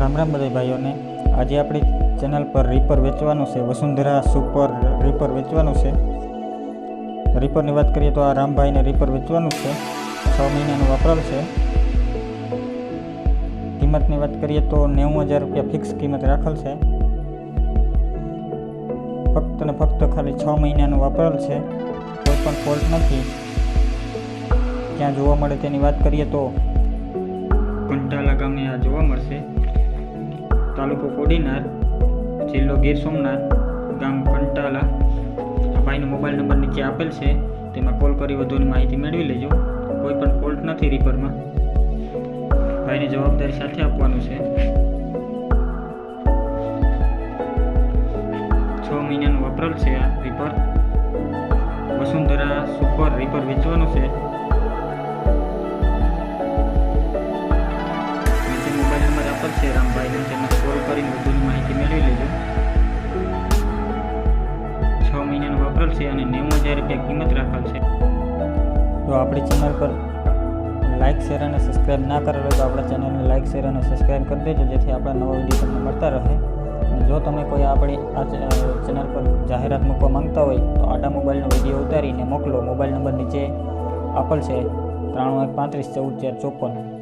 રામ રામ બધા ભાઈઓને. આજે આપણી ચેનલ પર રીપર વેચવાનું છે, વસુંધરા સુપર રીપર વેચવાનું છે. રીપરની વાત કરીએ તો આ રામભાઈને રીપર વેચવાનું છે. છ મહિનાનું વપરાલ છે. કિંમતની વાત કરીએ તો નેવું હજાર રૂપિયા ફિક્સ કિંમત રાખેલ છે. ફક્ત ને ફક્ત ખાલી છ મહિનાનું વપરાલ છે. કોઈ પણ ફોલ્ટ નથી. ક્યાં જોવા મળે તેની વાત કરીએ તો કંટાલા ગામની આ જોવા મળશે. તાલુકો કોડીનાર, જિલ્લો ગીર સોમનાથ ગામ કંટાલા. આ ભાઈનો મોબાઈલ નંબર નીચે આપેલ છે, તેમાં કોલ કરી વધુની માહિતી મેળવી લેજો. કોઈ પણ ફોલ્ટ નથી રિપરમાં. ભાઈની જવાબદારી સાથે આપવાનું છે. છ મહિનાનું વપરાલ છે આ રિપર વસુંધરા સુપર રિપર વેચવાનું છે. મોબાઈલ નંબર આપેલ છે, રામભાઈનો તેમાં કરીને વધુની માહિતી મેળવી લેજો. છ મહિનાનો વપરાલ છે અને નેવું હજાર રૂપિયા કિંમત રાખેલ છે. જો આપણી ચેનલ પર લાઇક શેર અને સબસ્ક્રાઈબ ના કરેલ તો આપણા ચેનલને લાઇક શેર અને સબસ્ક્રાઈબ કરી દેજો, જેથી આપણા નવા વીડિયો તમને મળતા રહે. અને જો તમે કોઈ આપણી આ ચેનલ પર જાહેરાત મૂકવા માંગતા હોય, તો આડા મોબાઈલનો વીડિયો ઉતારીને મોકલો. મોબાઈલ નંબર નીચે આપેલ છે ત્રાણું એક પાંત્રીસ ચૌદ ચાર ચોપન.